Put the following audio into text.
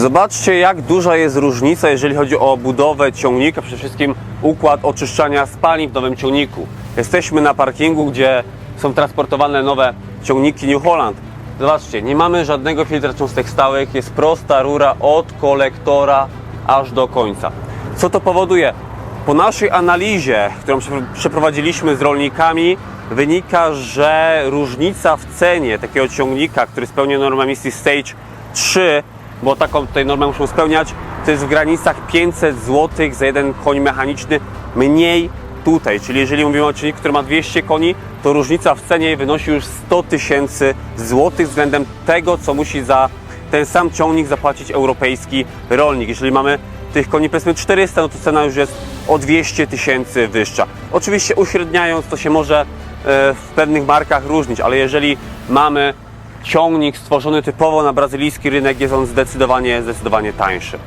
Zobaczcie, jak duża jest różnica, jeżeli chodzi o budowę ciągnika, przede wszystkim układ oczyszczania spalin w nowym ciągniku. Jesteśmy na parkingu, gdzie są transportowane nowe ciągniki New Holland. Zobaczcie, nie mamy żadnego filtra cząstek stałych, jest prosta rura od kolektora aż do końca. Co to powoduje? Po naszej analizie, którą przepro- przeprowadziliśmy z rolnikami, wynika, że różnica w cenie takiego ciągnika, który spełnia normę emisji Stage 3, bo taką tutaj normę muszą spełniać, to jest w granicach 500 zł za jeden koń mechaniczny mniej tutaj. Czyli jeżeli mówimy o ciągniku, który ma 200 koni, to różnica w cenie wynosi już 100 tysięcy złotych względem tego, co musi za ten sam ciągnik zapłacić europejski rolnik. Jeżeli mamy tych koni powiedzmy 400, no to cena już jest o 200 tysięcy wyższa. Oczywiście uśredniając to się może e, w pewnych markach różnić, ale jeżeli mamy ciągnik stworzony typowo na brazylijski rynek, jest on zdecydowanie, zdecydowanie tańszy.